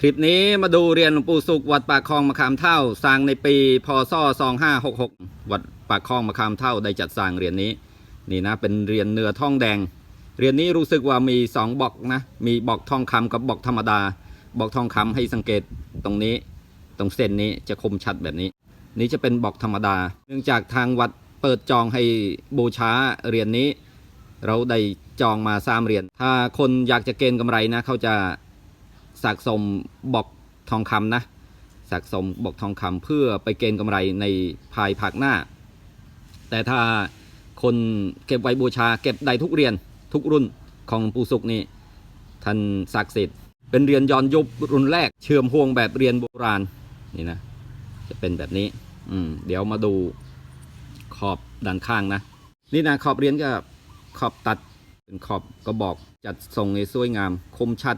คลิปนี้มาดูเรียนหลวงปู่สุขวัดปากคลองมะขามเท่าสร้างในปีพศ2566 วัดปากคลองมะขามเท่าได้จัดสร้างเรียนนี้ นี่นะเป็นเรียนเนื้อทองแดง เรียนนี้รู้สึกว่ามีสองบอกนะ มีบอกทองคำกับบอกธรรมดา บอกทองคำให้สังเกตตรงนี้ ตรงเส้นนี้จะคมชัดแบบนี้ นี่จะเป็นบอกธรรมดา เนื่องจากทางวัดเปิดจองให้บูชาเรียนนี้ เราได้จองมาสามเหรียญถ้าคนอยากจะเกณฑ์กำไรนะเขาจะ สะสมบอกทองคำนะสะสมบอกทองคำเพื่อไปเกณฑ์กำไรในภายภาคหน้า แต่ถ้าคนเก็บไว้บูชาเก็บได้ทุกเรียญทุกรุ่นของปู่สุกนี่ท่านศักดิ์สิทธิ์เป็นเรียญย้อนยุครุ่นแรก เชื่อมห่วงแบบเรียญโบราณนี่นะจะเป็นแบบนี้อืมเดี๋ยวมาดูขอบด้านข้างนะ นี่นะขอบเรียญก็ขอบตัดเป็นขอบก็บอกจัดทรงในสวยงามคมชัด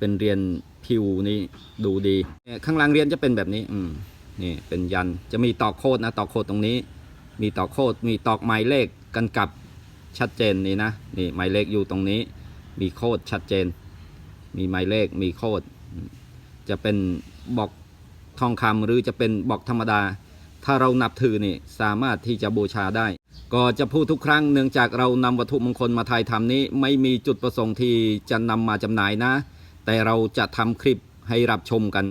เป็นเรียญผิวนี่ดูดี ข้างล่างเรียญจะเป็นแบบนี้ อืมนี่เป็นยันจะมีตอกโคดนะตอกโคดตรงนี้ มีตอกโคดมีตอกหมายเลขกันกับชัดเจนนี่นะนี่หมายเลขอยู่ตรงนี้ มีโคดชัดเจน มีหมายเลขมีโคดจะเป็นบอกทองคำหรือจะเป็นบอกธรรมดา ถ้าเรานับถือนี่สามารถที่จะบูชาได้ ก็จะพูดทุกครั้งเนื่องจากเรานำวัตถุมงคลมาถ่ายทำนี้ ไม่มีจุดประสงค์ที่จะนำมาจำหน่ายนะ แต่เราจะทำคลิปให้รับชมกัน